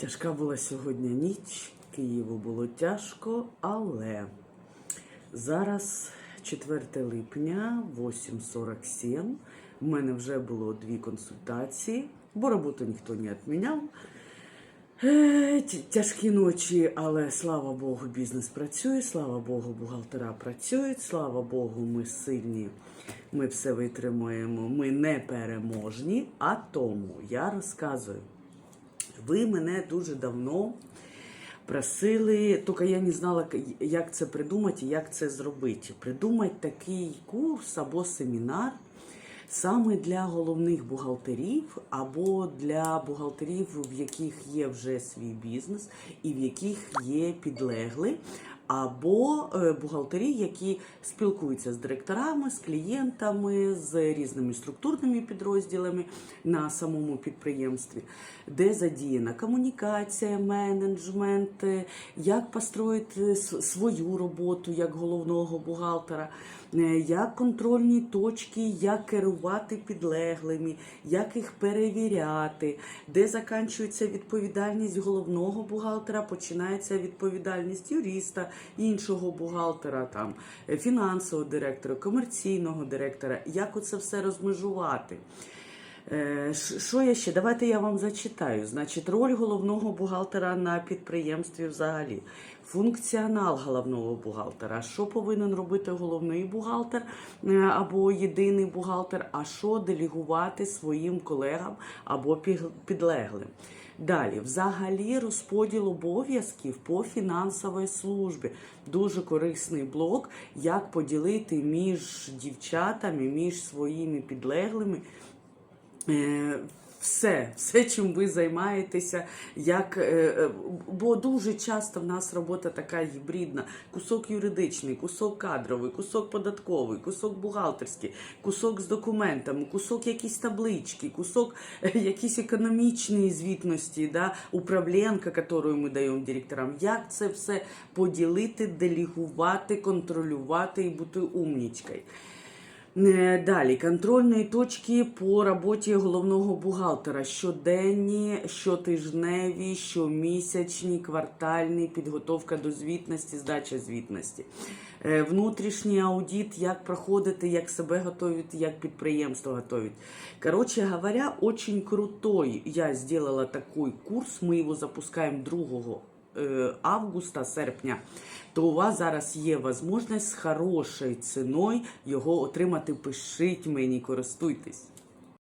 Тяжка була сьогодні ніч, Києву було тяжко, але зараз 4 липня, 8.47. У мене вже було дві консультації, бо роботу ніхто не відміняв. Е, Тяжкі ночі, але слава Богу, бізнес працює, слава Богу, бухгалтера працюють, слава Богу, ми сильні, ми все витримуємо, ми не переможні. А тому я розказую. Ви мене дуже давно просили, тільки я не знала, як це придумати і як це зробити. Придумати такий курс або семінар саме для головних бухгалтерів, або для бухгалтерів, в яких є вже свій бізнес і в яких є підлегли. Або е, бухгалтері, які спілкуються з директорами, з клієнтами, з різними структурними підрозділами на самому підприємстві, де задіяна комунікація, менеджмент, е, як построїти свою роботу як головного бухгалтера, е, як контрольні точки, як керувати підлеглими, як їх перевіряти, де закінчується відповідальність головного бухгалтера, починається відповідальність юриста, іншого бухгалтера, там фінансового директора, комерційного директора, як оце все розмежувати. Е, Що я ще? Давайте я вам зачитаю. Значить, роль головного бухгалтера на підприємстві взагалі. Функціонал головного бухгалтера. Що повинен робити головний бухгалтер е, або єдиний бухгалтер, а що делегувати своїм колегам або підлеглим. Далі, взагалі, розподіл обов'язків по фінансовій службі. Дуже корисний блок, як поділити між дівчатами, між своїми підлеглими. Е, Все, все, чим ви займаєтеся, як, е, е, бо дуже часто в нас робота така гібридна: кусок юридичний, кусок кадровий, кусок податковий, кусок бухгалтерський, кусок з документами, кусок якісь таблички, кусок якісь економічної звітності, да, управлінка, яку ми даємо директорам. Як це все поділити, делегувати, контролювати і бути умнічкою. Е, Далі контрольні точки по роботі головного бухгалтера: щоденні, щотижневі, щомісячні, квартальні, підготовка до звітності, здача звітності. Е, Внутрішній аудит, як проходити, як себе готовить, як підприємство готовить. Короче говоря, очень крутой. Я сделала такой курс, мы его запускаем 2 е, августа, серпня, то у вас зараз є можливість з хорошою ціною його отримати. Пишіть мені, користуйтесь.